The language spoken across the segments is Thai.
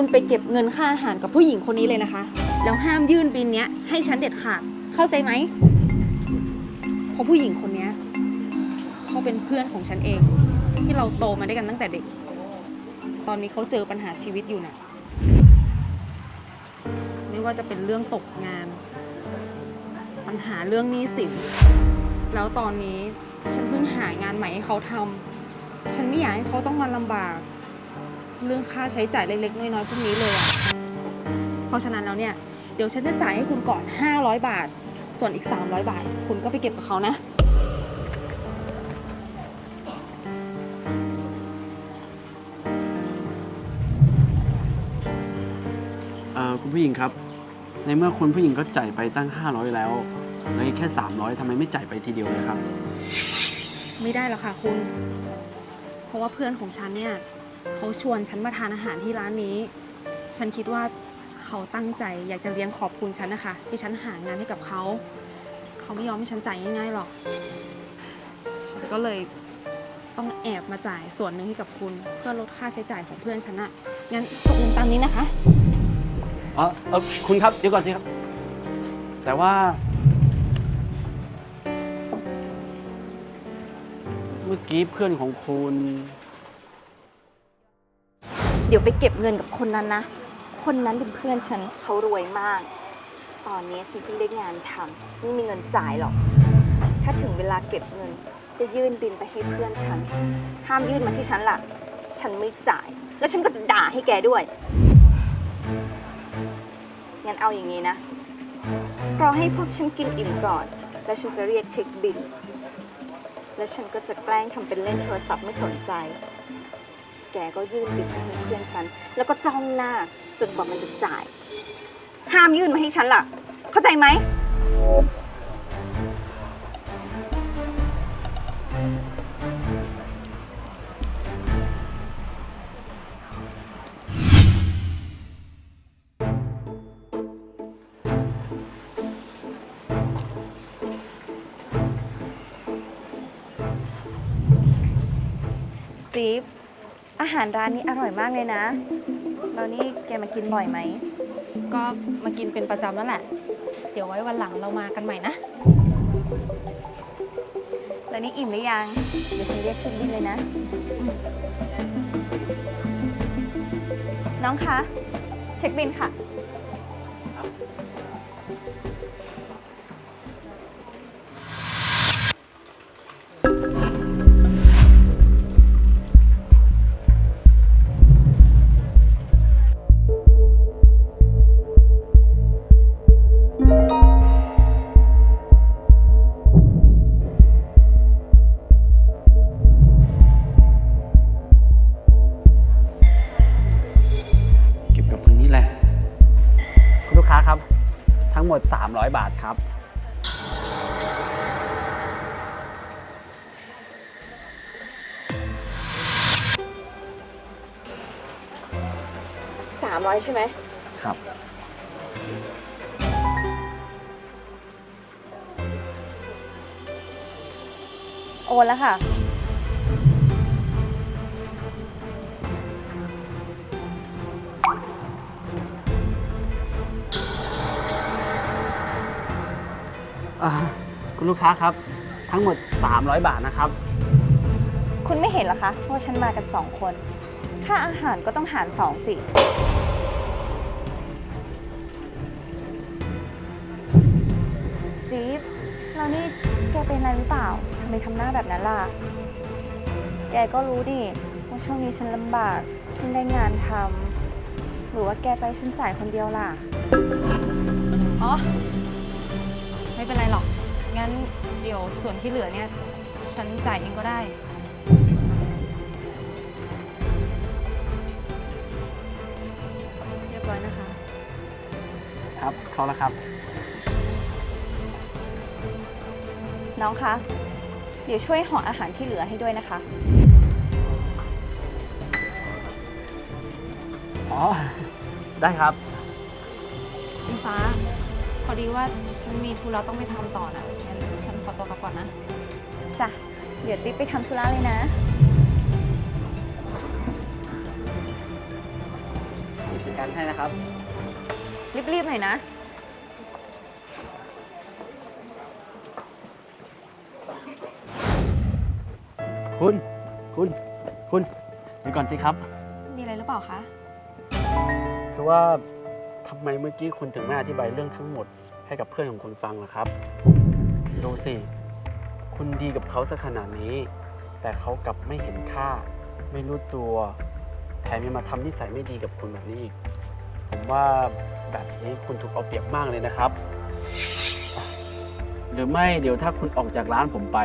คุณไปเก็บเงินค่าอาหารกับผู้หญิงคนนี้เลยนะคะ แล้วห้ามยื่นบินเนี้ยให้ฉันเด็ดขาด เข้าใจไหมเพราะผู้หญิงคนเนี้ยเขาเป็นเพื่อนของฉันเอง ที่เราโตมาด้วยกันตั้งแต่เด็ก ตอนนี้เขาเจอปัญหาชีวิตอยู่น่ะไม่ว่าจะเป็นเรื่องตกงาน ปัญหาเรื่องหนี้สิน แล้วตอนนี้ฉันเพิ่งหางานใหม่ให้เขาทำฉันไม่อยากให้เขาต้องมาลำบาก เรื่องค่าใช้จ่ายเล็กๆ น้อยๆพวกนี้เลยอะเพราะฉะนั้นแล้วเนี่ย เดี๋ยวฉันจะจ่ายให้คุณก่อน 500 บาท ส่วนอีก 300 บาท คุณก็ไปเก็บกับเขานะ เอ่อคุณผู้หญิงครับ ในเมื่อคุณผู้หญิงก็จ่ายไปตั้ง 500 แล้วแล้วอีกแค่ 300ทำไมไม่จ่ายไปทีเดียวเลยครับ ไม่ได้หรอกค่ะคุณ เพราะว่าเพื่อนของฉันเนี่ย เขาชวนฉันมาทานอาหารที่ร้านนี้ ฉันคิดว่าเขาตั้งใจอยากจะเลี้ยงขอบคุณฉันนะคะ ที่ฉันหางานให้กับเขา เขาไม่ยอมให้ฉันจ่ายง่ายๆหรอก ฉันก็เลยต้องแอบมาจ่ายส่วนหนึ่งให้กับคุณ เพื่อลดค่าใช้จ่ายของเพื่อนฉันอะงั้นตกลงตามนี้นะคะ อ๋อเออคุณครับ เดี๋ยวก่อนสิครับ แต่ว่า เมื่อกี้เพื่อนของคุณ เดี๋ยวไปเก็บเงินกับคนนั้นนะ คนนั้นเป็นเพื่อนฉันเขารวยมาก ตอนนี้ฉันเพิ่งได้งานทำไม่มีเงินจ่ายหรอก ถ้าถึงเวลาเก็บเงิน จะยื่นบินไปให้เพื่อนฉัน ห้ามยื่นมาที่ฉันล่ะ ฉันไม่จ่าย แล้วฉันก็จะด่าให้แกด้วย งั้นเอาอย่างนี้นะ รอให้พวกฉันกินอิ่มก่อน แล้วฉันจะเรียกเช็คบิน แล้วฉันก็จะแกล้งทำเป็นเล่นโทรศัพท์ไม่สนใจ แกก็ยื่นบินให้เพื่อนฉัน แล้วก็จ้องหน้าจนกว่ามันจะจ่าย ห้ามยื่นมาให้ฉันล่ะ เข้าใจไหมจี๊บ หารร้านนี้อร่อยมากเลยนะแล้วนี่แกมากินบ่อยไหม ก็มากินเป็นประจำนั่นแหละ เดี๋ยวไว้วันหลังเรามากันใหม่นะ แล้วนี่อิ่มหรือยัง เดี๋ยวฉันเรียกเช็คบินเลยนะ น้องคะ เช็คบินค่ะ งหมด 300 บาทครับ 300 ใช่ไหม ครับ โอนแล้วค่ะ อ่าคุณลูกค้าครับ ทั้งหมด 300 บาทนะครับ คุณไม่เห็นเหรอคะว่าฉันมากันสองคน ค่าอาหารก็ต้องหารสองสิ จี๊บแล้วนี่แกเป็นอะไรหรือเปล่าทำไมทำหน้าแบบนั้นล่ะ แกก็รู้ดิว่าช่วงนี้ฉันลำบากเพิ่งได้งานทำหรือว่าแกใจฉันจ่ายคนเดียวล่ะ อ๋อ ไม่เป็นไรหรอก งั้นเดี๋ยวส่วนที่เหลือเนี่ย ฉันจ่ายเองก็ได้ เรียบร้อยนะคะ ครับเขาแล้วครับ น้องคะ เดี๋ยวช่วยห่ออาหารที่เหลือให้ด้วยนะคะ อ๋อ ได้ครับอิงฟ้าพ อดีว่าฉันมีธุระต้องไปทำต่อนะงั้นฉันขอตัวกลับก่อนนะ จ้ะ เดี๋ยวจิ๊บไปทำธุระเลยนะเจจัดการให้นะครับ รีบๆหน่อยนะ คุณ คุณ คุณเดี๋ยวก่อนสิครับ มีอะไรหรือเปล่าคะ คือว่า ทำไมเมื่อกี้คุณถึงไม่อธิบายเรื่องทั้งหมด ให้กับเพื่อนของคุณฟังล่ะครับ ดูสิ คุณดีกับเขาสักขนาดนี้ แต่เขากลับไม่เห็นค่า ไม่รู้ตัว แถมยังมาทำนิสัยไม่ดีกับคุณแบบนี้อีก ผมว่าแบบนี้คุณถูกเอาเปรียบมากเลยนะครับ หรือไม่เดี๋ยวถ้าคุณออกจากร้านผมไป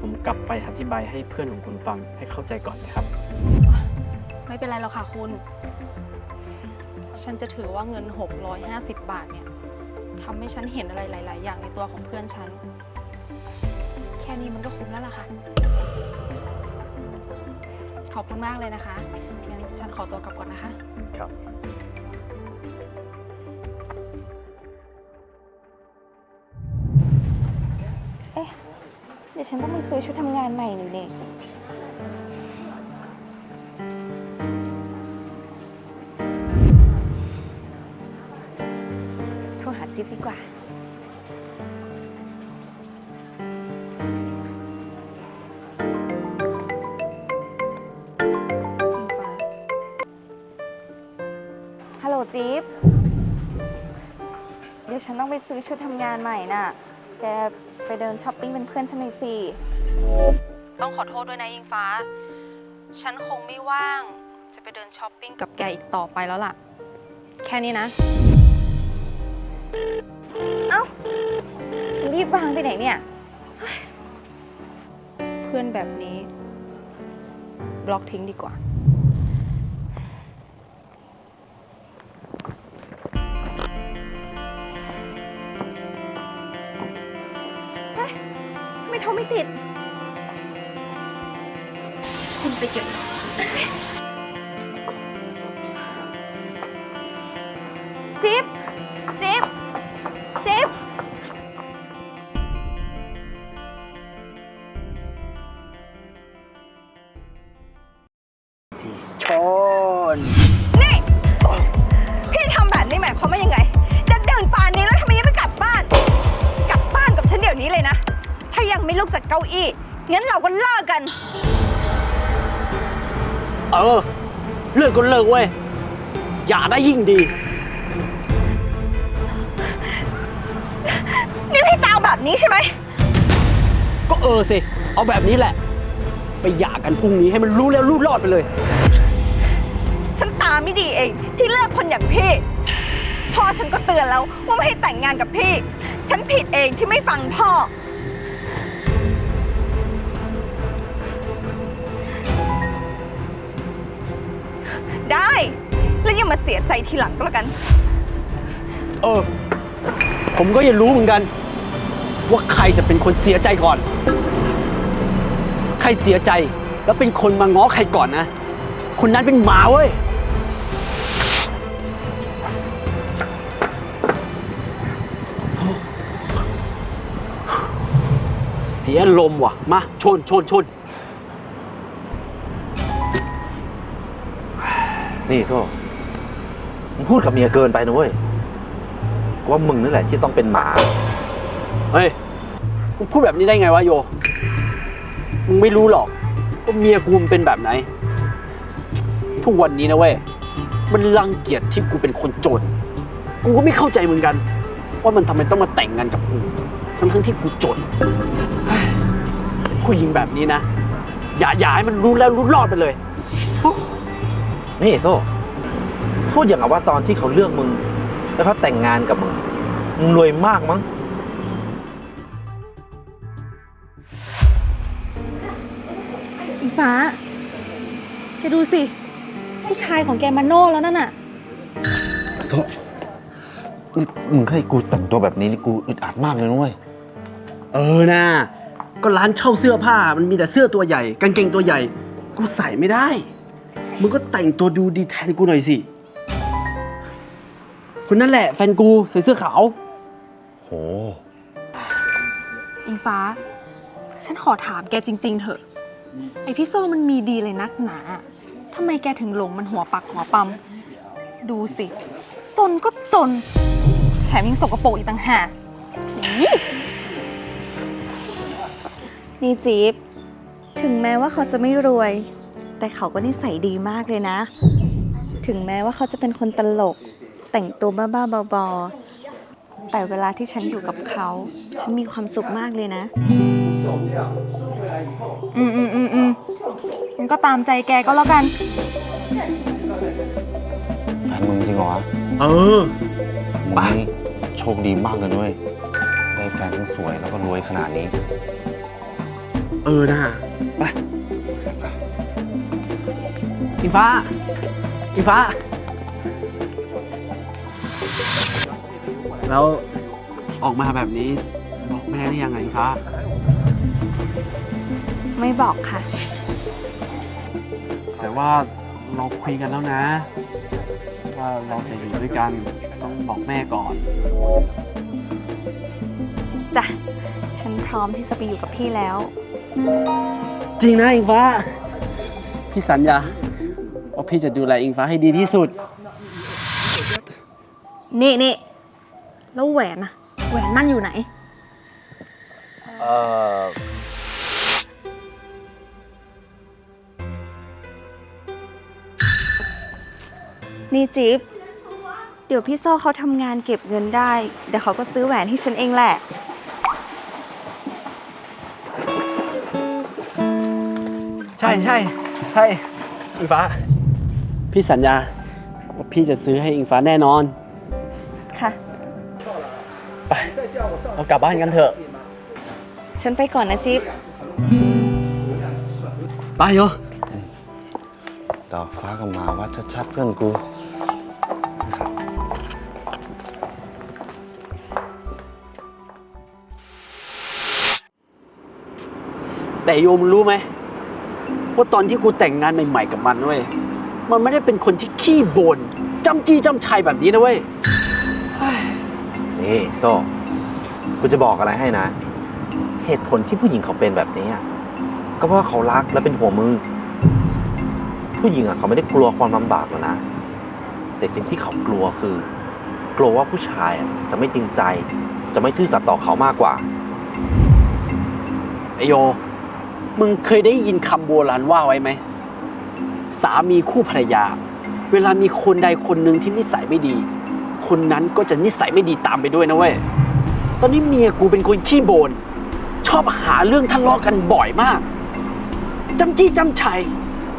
ผมกลับไปอธิบายให้เพื่อนของคุณฟังให้เข้าใจก่อนนะครับ ไม่เป็นไรหรอกค่ะคุณ ฉันจะถือว่าเงิน 650 บาทเนี่ยทำให้ฉันเห็นอะไรหลาย ๆ อย่างในตัวของเพื่อนฉัน แค่นี้มันก็คุ้มแล้วล่ะค่ะ ขอบคุณมากเลยนะคะ งั้นฉันขอตัวกลับก่อนนะคะ ครับเดี๋ยวฉันต้องไปซื้อชุดทำงานใหม่หน่อยเนี่ย ดีกว่า ฮัลโหลจิ๊บ เดี๋ยวฉันต้องไปซื้อชุดทำงานใหม่น่ะ แกไปเดินช้อปปิ้งเป็นเพื่อนฉันหน่อยสิ ต้องขอโทษด้วยนะยิงฟ้า ฉันคงไม่ว่าง จะไปเดินช้อปปิ้งกับแกอีกต่อไปแล้วล่ะ แค่นี้นะ จะรีบวางไปไหนเนี่ย เพื่อนแบบนี้ บล็อกทิ้งดีกว่า ไม่โทรไม่ติด คุณไปเก็บจิ๊บ เลิกก็เลิกเว้ย อย่าได้ยิ่งดี นี่พี่จะเอาแบบนี้ใช่ไหม ก็เออสิ เอาแบบนี้แหละ ไปหย่ากันพรุ่งนี้ให้มันรู้แล้วรู้รอดไปเลย ฉันตาไม่ดีเองที่เลือกคนอย่างพี่ พ่อฉันก็เตือนแล้วว่าไม่ให้แต่งงานกับพี่ ฉันผิดเองที่ไม่ฟังพ่อ ได้ แล้วยังมาเสียใจทีหลังก็แล้วกัน เออ ผมก็ยังรู้เหมือนกัน ว่าใครจะเป็นคนเสียใจก่อน ใครเสียใจแล้วเป็นคนมาง้อใครก่อนนะ คนนั้นเป็นหมาเว้ย เสียลมว่ะ มา ชนชนชน นี่โซ่มึงพูดกับเมียเกินไปนะเว้ยกูว่ามึงนั่นแหละที่ต้องเป็นหมา เฮ้ยมึงพูดแบบนี้ได้ไงวะโย มึงไม่รู้หรอกว่าเมียกูมันเป็นแบบไหน ทุกวันนี้นะเว้ย มันรังเกียจที่กูเป็นคนจน กูก็ไม่เข้าใจเหมือนกัน ว่ามันทำไมต้องมาแต่งงานกับกู ทั้งทั้งๆที่กูจนเฮ้ยผู้หญิงแบบนี้นะ อย่าอย่าให้มันรู้แล้วรู้รอดไปเลย นี่โซ่พูดอย่างกับว่าตอนที่เขาเลือกมึง แล้วเขาแต่งงานกับมึงมึงรวยมากมั้งอิงฟ้า แกดูสิ ผู้ชายของแกมาโน่แล้วนั่นน่ะ โซ่นี่มึงให้กูแต่งตัวแบบนี้นี่กูอึดอัดมากเลยนะเว้ย เออนะ ก็ร้านเช่าเสื้อผ้ามันมีแต่เสื้อตัวใหญ่ กางเกงตัวใหญ่ กูใส่ไม่ได้ มึงก็แต่งตัวดูดีแทนกูหน่อยสิ คนนั่นแหละแฟนกูใส่เสื้อขาว โห อิงฟ้า ฉันขอถามแกจริง ๆ เถอะ ไอพี่โซ่มันมีดีเลยนักหนา ทำไมแกถึงหลงมันหัวปักหัวปั๊ม ดูสิ จนก็จน แถมยังสกปรกอีกต่างหากอี๋นี่จี๊บถึงแม้ว่าเขาจะไม่รวย แต่เขาก็นิสัยดีมากเลยนะ ถึงแม้ว่าเขาจะเป็นคนตลก แต่งตัวบ้าๆบอๆแต่เวลาที่ฉันอยู่กับเขา ฉันมีความสุขมากเลยนะ อืมอืมอืมอืมมันก็ตามใจแกก็แล้วกัน แฟนมึงจริงเหรอวะเออ มึงนี่โชคดีมากเลยด้วย ได้แฟนทั้งสวยแล้วก็รวยขนาดนี้ เออนะไป อิงฟ้าอิงฟ้า แล้วออกมาแบบนี้บอกแม่หรือยังไงอิงฟ้า ไม่บอกค่ะ แต่ว่าเราคุยกันแล้วนะ ว่าเราจะอยู่ด้วยกันต้องบอกแม่ก่อนจ้ะ ฉันพร้อมที่จะไปอยู่กับพี่แล้ว จริงนะอิงฟ้า พี่สัญญา ว่าพี่จะดูแลอิงฟ้าให้ดีที่สุด นี่นี่แล้วแหวนอะแหวนมันอยู่ไหน เออนี่จิ๊บเดี๋ยวพี่โซ่เขาทำงานเก็บเงินได้ เดี๋ยวเขาก็ซื้อแหวนให้ฉันเองแหละ ใช่ใช่ใช่อิงฟ้า พี่สัญญาว่าพี่จะซื้อให้อิงฟ้าแน่นอน ค่ะ ไป เรากลับบ้านกันเถอะ ฉันไปก่อนนะจิ๊บ ไปโยดอกฟ้ากับหมาวัดชัดๆเพื่อนกูแต่โยมรู้ไหมว่าตอนที่กูแต่งงานใหม่ๆกับมันเว้ย มันไม่ได้เป็นคนที่ขี้บ่นจำจี้จำชัยแบบนี้นะเว้ยนี่โซ่กูจะบอกอะไรให้นะ เหตุผลที่ผู้หญิงเขาเป็นแบบนี้อะก็เพราะว่าเขารักและเป็นห่วงมึง ผู้หญิงอะเขาไม่ได้กลัวความลำบากหรอกนะ แต่สิ่งที่เขากลัวคือ กลัวว่าผู้ชายอะจะไม่จริงใจ จะไม่ซื่อสัตย์ต่อเขามากกว่า ไอโย มึงเคยได้ยินคำโบราณว่าไว้ไหม สามีคู่ภรรยา เวลามีคนใดคนหนึ่งที่นิสัยไม่ดี คนนั้นก็จะนิสัยไม่ดีตามไปด้วยนะเว้ย ตอนนี้เมียกูเป็นคนขี้โบน ชอบหาเรื่องทะเลาะกันบ่อยมาก จำจี้จำชัย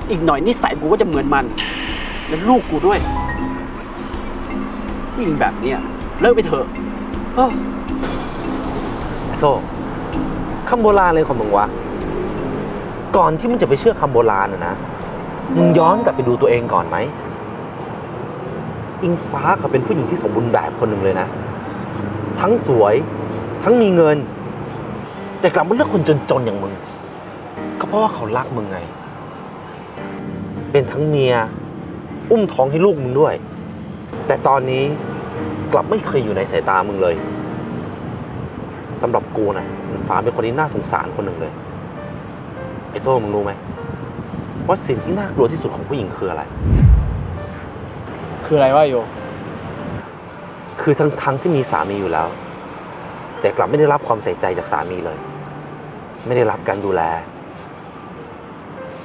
อีกหน่อยนิสัยกูก็จะเหมือนมัน และลูกกูด้วยผู้หญิงแบบเนี้ยเลิกไปเถอะเอ้โซ่คำโบราณเลยของมึงวะ ก่อนที่มึงจะไปเชื่อคำโบราณนะนะ มึงย้อนกลับไปดูตัวเองก่อนไหม อิงฟ้าเขาเป็นผู้หญิงที่สมบูรณ์แบบคนหนึ่งเลยนะ ทั้งสวย ทั้งมีเงิน แต่กลับมาเลือกคนจนๆอย่างมึง ก็เพราะว่าเขารักมึงไง เป็นทั้งเมีย อุ้มท้องให้ลูกมึงด้วย แต่ตอนนี้กลับไม่เคยอยู่ในสายตามึงเลยสำหรับกูนะอิงฟ้าเป็นคนที่น่าสงสารคนหนึ่งเลยไอโซ่มึงรู้ไหม ว่าสิ่งที่น่ากลัวที่สุดของผู้หญิงคืออะไร คืออะไรวะโย คือทั้งทั้งที่มีสามีอยู่แล้ว แต่กลับไม่ได้รับความใส่ใจจากสามีเลย ไม่ได้รับการดูแล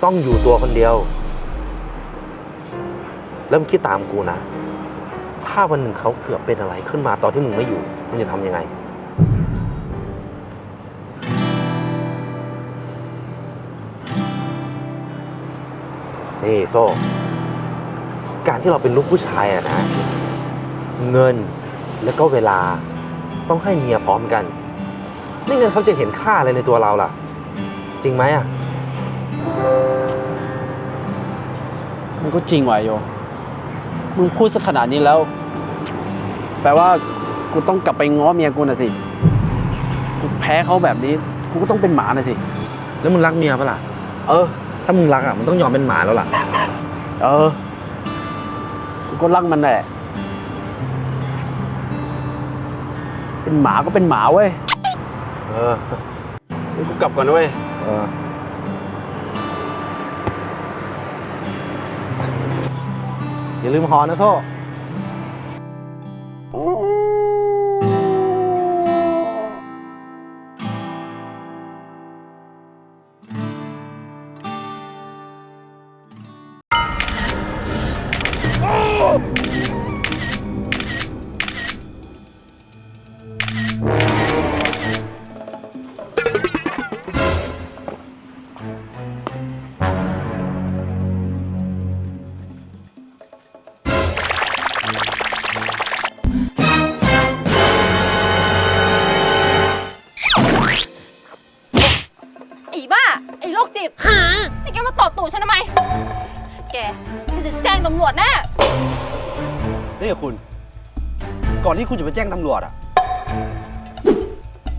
ต้องอยู่ตัวคนเดียว เริ่มคิดตามกูนะ ถ้าวันหนึ่งเขาเกิดเป็นอะไรขึ้นมาตอนที่มึงไม่อยู่มึงจะทำยังไง นี่โซ่การที่เราเป็นลูกผู้ชายอะนะ เงินแล้วก็เวลาต้องให้เมียพร้อมกันไม่งั้นเขาจะเห็นค่าอะไรในตัวเราล่ะ จริงไหมอะมันก็จริงว่ะโย มึงพูดสักขนาดนี้แล้ว แปลว่ากูต้องกลับไปง้อเมียกูน่ะสิ กูแพ้เขาแบบนี้ กูก็ต้องเป็นหมาน่ะสิ แล้วมึงรักเมียปะล่ะ เออ ถ้ามึงรักอะมันต้องยอมเป็นหมาแล้วล่ะ เออกูก็รักมันแหละ เป็นหมาก็เป็นหมาเว้ย เอองั้นกูกลับก่อนนะเว้ย เอออย่าลืมหอนะโซ่ ฉันจะแจ้งตำรวจแน่ นี่คุณ ก่อนที่คุณจะไปแจ้งตำรวจอะ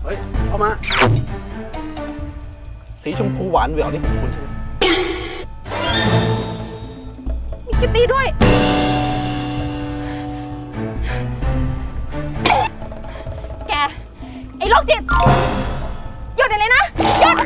เฮ้ยเข้ามา สีชมพูหวานแหววนี่ของคุณใช่ไหมมีคิตตี้ด้วย แก ไอ้โรคจิต หยุดเดี๋ยวนี้นะ หยุด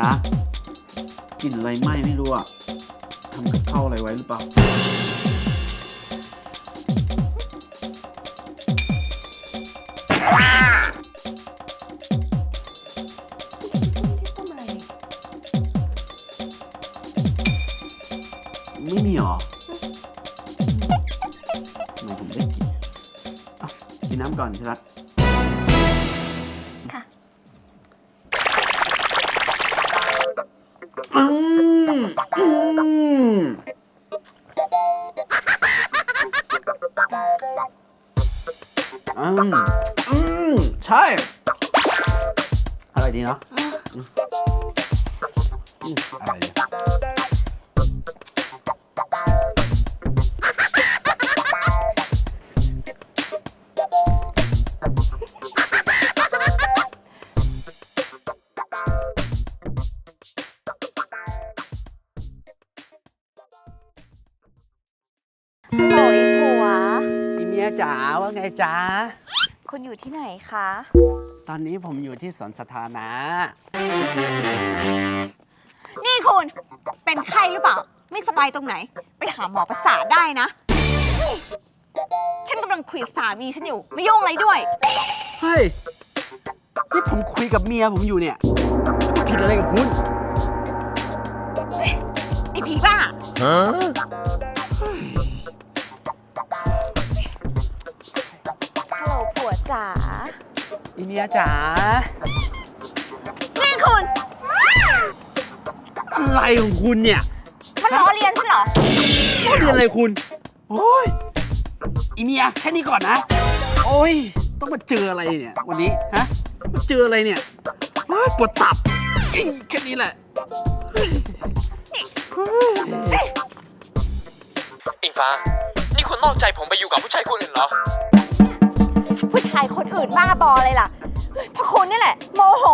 ละกลิ่นอะไรไหม้ไม่รู้อะทำกับข้าวอะไรไว้หรือเปล่าไม่มีหรอทำไมผมได้กลินอะกินน้ำก่อนทีรัตค่ะ มอืมอืมอืมใช่อะไร ว่าไงจ๋าคุณอยู่ที่ไหนคะ ตอนนี้ผมอยู่ที่สวนสาธารณะ นี่คุณ เป็นไข้หรือเปล่า ไม่สบายตรงไหน ไปหาหมอประสาทได้นะเฮ้ยฉันกำลังคุยกับสามีฉันอยู่ ไม่ยุ่งอะไรด้วย เฮ้ย นี่ผมคุยกับเมียผมอยู่เนี่ยแล้วผิดอะไรกับคุณ ไอ้ผีบ้าฮั อีเมียจ๋านี่คุณอะไรของคุณเนี่ยมันล้อเลียนฉันเหรอ พูดอะไรคุณ โอ้ยอีเมียแค่นี้ก่อนนะ โอ้ย ต้องมาเจออะไรเนี่ย วันนี้ ฮะ มาเจออะไรเนี่ยโอ้ยปวดตับอิ๊งแค่นี้แหละ อิงฟ้า นี่คุณนอกใจผมไปอยู่กับผู้ชายคนอื่นเหรอ ใครคนอื่นบ้าบอเลยล่ะเพราะคุณนี่แหละ โมโห